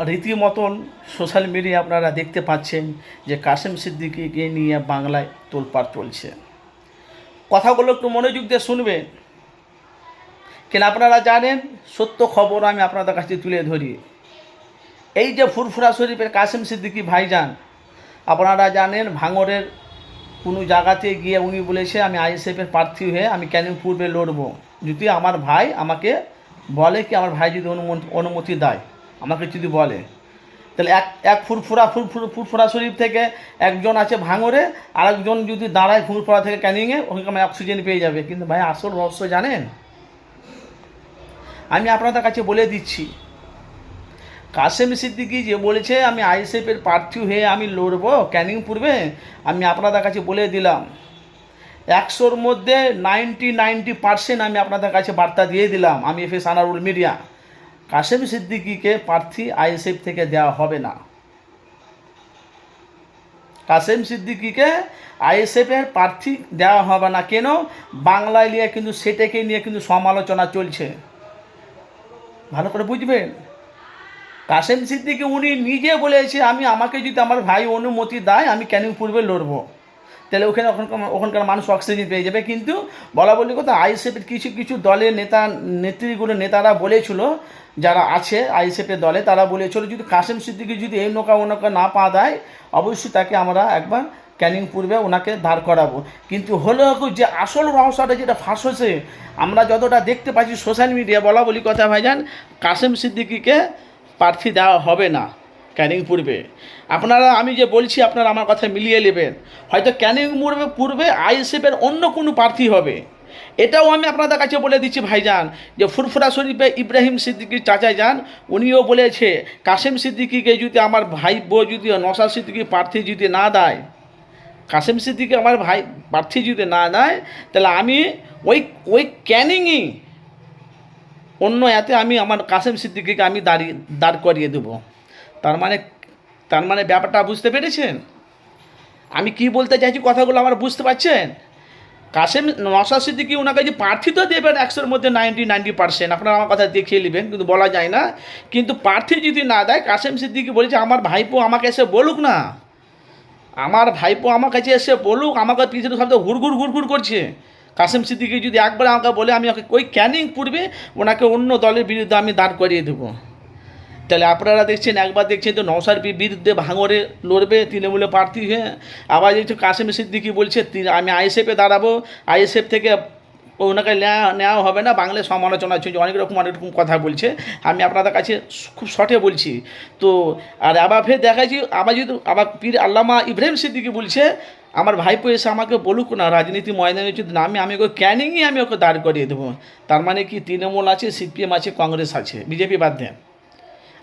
রীতিমতন social media আপনারা দেখতে পাচ্ছেন যে কাসেম সিদ্দিকিকে নিয়ে বাংলায় তোলপাড় চলছে। কথাগুলো একটু মনোযোগ দিয়ে শুনবেন। কেন আপনারা জানেন? সত্য খবর আমি আপনাদের কাছে তুলে ধরি। এই যে ফুরফুরা শরীফের কাসেম সিদ্দিকি ভাইজান, আপনারা জানেন ভাঙরের কোনো জায়গাতে গিয়ে উনি বলেছে, আমি আইএসএফের প্রার্থী হয়ে আমি কেন পূর্বে লড়বো? যদি আমার ভাই আমাকে বলে কি, আমার ভাই যদি অনুমতি অনুমতি দেয় আমাকে যদি বলে, তাহলে এক এক ফুরফুরা, ফুরফুর, ফুরফুরা শরীফ থেকে একজন আছে ভাঙরে আরেকজন যদি দাঁড়ায় ফুরফুরা থেকে ক্যানিংয়ে, ওখানে অক্সিজেন পেয়ে যাবে। কিন্তু ভাই, আসল রহস্য জানেন? আমি আপনাদের কাছে বলে দিচ্ছি কাসেম সিদ্দিকি যে বলেছে, আমি আইএসএফের প্রার্থী হয়ে আমি লড়বো ক্যানিং পূর্বে, আমি আপনাদের কাছে বলে দিলাম। একশোর মধ্যে নাইনটি নাইনটি পার্সেন্ট আমি আপনাদের কাছে বার্তা দিয়ে দিলাম, আমি F S Anarul media. Kasem সিদ্দিকিকে প্রার্থী আইএসএফ থেকে দেওয়া হবে না। কাসেম সিদ্দিকিকে আইএসএফের প্রার্থী দেওয়া হবে না কেন? বাংলায় নিয়ে কিন্তু সেটাকে নিয়ে কিন্তু সমালোচনা চলছে। ভালো করে বুঝবেন? কাসেম সিদ্দিকি উনি নিজে বলেছে, আমি, আমাকে যদি আমার ভাই অনুমতি দেয়, আমি ক্যানিং পূর্বে লড়বো? তাহলে ওখানে ওখানকার মানুষ অক্সিজেন পেয়ে যাবে। কিন্তু বলা বলি কথা, আইএসএফের কিছু কিছু দলের নেতা, নেত্রীগুলো, নেতারা বলেছিল, যারা আছে আইএসএফের দলে, তারা বলেছিল, যদি কাসেম সিদ্দিকি যদি এই নৌকা ও নৌকা না পা দেয়, অবশ্যই তাকে আমরা একবার ক্যানিং পূর্বে ওনাকে দাঁড় করাবো। কিন্তু হলো কি যে আসল রহস্যটা যেটা ফাঁস হয়েছে, আমরা যতটা দেখতে পাচ্ছি সোশ্যাল মিডিয়া বলা বলি কথা ভাইজান কাসেম সিদ্দিকিকে প্রার্থী দেওয়া হবে না। ক্যানিং পূর্বে। আপনারা, আমি যে বলছি, আপনারা আমার কথা মিলিয়ে নেবেন। হয়তো ক্যানিং পূর্বে পূর্বে আইএসএফের অন্য কোনো প্রার্থী হবে। এটাও আমি আপনাদের কাছে বলে দিচ্ছি, ভাইজান, যে ফুরফুরা শরীফে ইব্রাহিম সিদ্দিকির চাচাই যান, উনিও বলেছে, কাসেম সিদ্দিকিকে যদি আমার ভাই বউ যদি নসাদ সিদ্দিকি প্রার্থী যদি না দেয়, কাসেম সিদ্দিকি আমার ভাই প্রার্থী যদি না দেয়, তাহলে আমি ওই ওই ক্যানিংই অন্য এতে আমি আমার কাসেম সিদ্দিকিকে আমি দাঁড়িয়ে দাঁড় করিয়ে দেবো। তার মানে তার মানে ব্যাপারটা বুঝতে পেরেছেন? আমি কি বলতে চাইছি কথাগুলো আমার বুঝতে পারছেন? কাশেম নশা সিদ্দিকি ওনাকে যে প্রার্থী তো দেবেন একশোর মধ্যে নাইনটি নাইনটি পার্সেন্ট, আপনারা আমার কথা দেখিয়ে নেবেন, কিন্তু বলা যায় না। কিন্তু প্রার্থী যদি না দেয় কাসেম সিদ্দিকি বলেছে, আমার ভাইপো আমাকে এসে বলুক না। আমার ভাইপো আমার কাছে এসে বলুক, আমাকে পিছনে সব হুড়গুড় হুড়গুড় করছে। কাসেম সিদ্দিকি যদি একবার আমাকে বলে, আমি ওকে ওই ক্যানিং পূর্বে ওনাকে অন্য দলের বিরুদ্ধে আমি দাঁড় করিয়ে দেবো। তাহলে আপনারা দেখছেন, একবার দেখছেন তো নওসার বিরুদ্ধে ভাঙরে লড়বে তৃণমূলে প্রার্থী হয়ে। আবার দেখছি কাসেম সিদ্দিকি বলছে আমি আইএসএফে দাঁড়াবো, আইএসএফ থেকে ওনাকে নেওয়া হবে না, বাংলায় সমালোচনা চলছে, অনেক রকম অনেক রকম কথা বলছে। আমি আপনাদের কাছে খুব শর্টে বলছি। তো, আর আবার ফের দেখাচ্ছি আবার যদি আবার পীর আল্লামা ইব্রাহিম সিদ্দিকি বলছে, আমার ভাইপো এসে আমাকে বলুক না, রাজনীতি ময়দানে যদি নামে, আমি ওকে ক্যানিংই আমি ওকে দাঁড় করিয়ে দেবো। তার মানে কি, তৃণমূল আছে, সিপিএম আছে, কংগ্রেস আছে, বিজেপি বাদ দেন।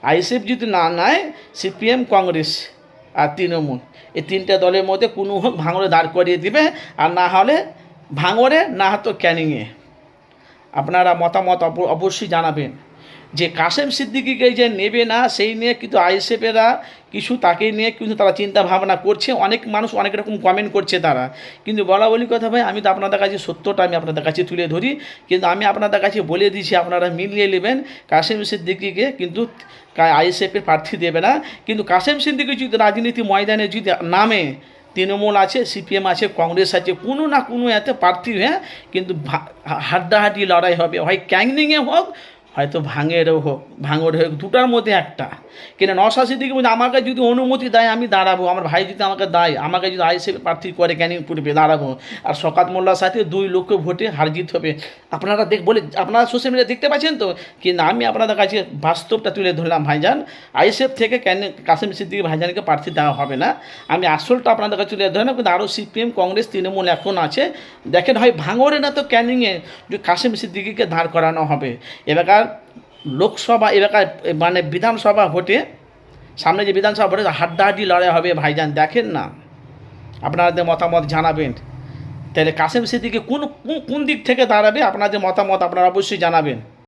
আইএসএফ যদি না নেয়, সিপিএম, কংগ্রেস আর তৃণমূল। এই তিনটে দলের মধ্যে কোনো হোক ভাঙড়ে দাঁড় করিয়ে দিবে আর না হলে ভাঙড়ে না হতো ক্যানিংয়ে। আপনারা মতামত অবশ্যই জানাবেন। যে কাসেম সিদ্দিকিকে যে নেবে না, সেই নিয়ে কিন্তু আইএসএফেরা কিছু তাকে নিয়ে কিন্তু তারা চিন্তা ভাবনা করছে। অনেক মানুষ অনেক রকম কমেন্ট করছে তারা। কিন্তু বলা বলি কথা ভাই, আমি তো আপনাদের কাছে সত্যটা আমি আপনাদের কাছে তুলে ধরি। কিন্তু আমি আপনাদের কাছে বলে দিয়েছি, আপনারা মিলিয়ে নেবেন। কাসেম সিদ্দিকিকে কিন্তু আইএসএফের প্রার্থী দেবে না। কিন্তু কাসেম সিদ্দিকি যদি রাজনীতি ময়দানে যদি নামে, তৃণমূল আছে, সিপিএম আছে, কংগ্রেস আছে, কোনো না কোনো এতে প্রার্থী হয়ে, কিন্তু হাড্ডাহাড্ডি লড়াই হবে। হয় ক্যাংনিংয়ে হোক হয়তো ভাঙেরও হোক, ভাঙর হোক, দুটার মধ্যে একটা। কেন নশাশি দিকে বলছে, আমাকে যদি অনুমতি দেয়, আমি দাঁড়াবো। আমার ভাই যদি আমাকে দেয়, আমাকে যদি আইসি প্রার্থী করে ক্যানিং পূর্বে দাঁড়াবো। আর সকাত মোল্লার সাথে দুই লক্ষ ভোটে হার জিত হবে। আপনারা দেখ, বলে, আপনারা সোশ্যাল মিডিয়া দেখতে পাচ্ছেন তো? কিন্তু আমি আপনাদের কাছে বাস্তবটা তুলে ধরলাম, ভাইজান। আইএসএফ থেকে ক্যান কাসিম সিদ্দিকি ভাইজানকে প্রার্থী দেওয়া হবে না? আমি আসলটা আপনাদের কাছে তুলে ধরলাম, কিন্তু আরও সিপিএম, কংগ্রেস, তৃণমূল এখন আছে। দেখেন হয় ভাঙরে না তো ক্যানিংয়ে কাসিম সিদ্দিকিকে দাঁড় করানো হবে। এবার লোকসভা এলাকায় মানে বিধানসভা ভোটে, সামনে যে বিধানসভা ভোটে হাড্ডাহাড্ডি লড়াই হবে, ভাইজান, দেখেন না। আপনাদের মতামত জানাবেন। তাহলে কাসেম সিদ্দিকি কোন, কোন- দিক থেকে দাঁড়াবে, আপনাদের মতামত আপনারা অবশ্যই জানাবেন।